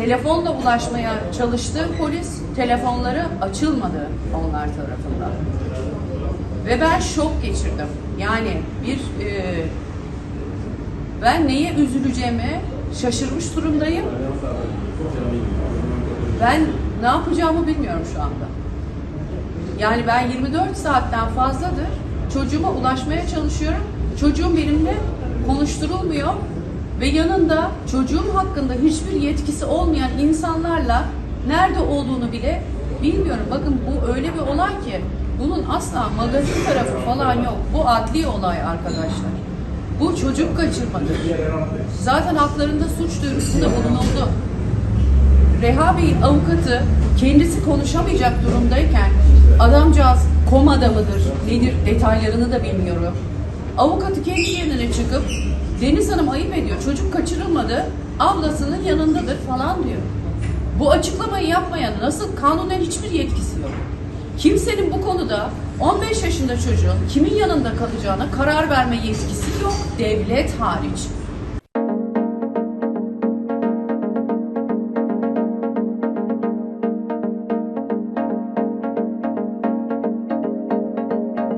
Telefonla ulaşmaya çalıştı polis, telefonları açılmadı onlar tarafından. Ve ben şok geçirdim. Yani bir e, ben neye üzüleceğimi şaşırmış durumdayım. Ben ne yapacağımı bilmiyorum şu anda. Yani ben 24 saatten fazladır çocuğuma ulaşmaya çalışıyorum. Çocuğum benimle konuşturulmuyor ve yanında çocuğum hakkında hiçbir yetkisi olmayan insanlarla nerede olduğunu bile bilmiyorum. Bakın bu öyle bir olay ki bunun asla magazin tarafı falan yok. Bu adli olay arkadaşlar. Bu çocuk kaçırmadır. Zaten haklarında suç duyurusunda bulunuldu. Reha Bey'in avukatı kendisi konuşamayacak durumdayken adamcağız komada mıdır, nedir detaylarını da bilmiyorum. Avukatı kendi kendine çıkıp Deniz Hanım ayıp ediyor, çocuk kaçırılmadı, ablasının yanındadır falan diyor. Bu açıklamayı yapmayan nasıl kanunen hiçbir yetkisi yok. Kimsenin bu konuda 15 yaşında çocuğun kimin yanında kalacağına karar verme yetkisi yok devlet hariç.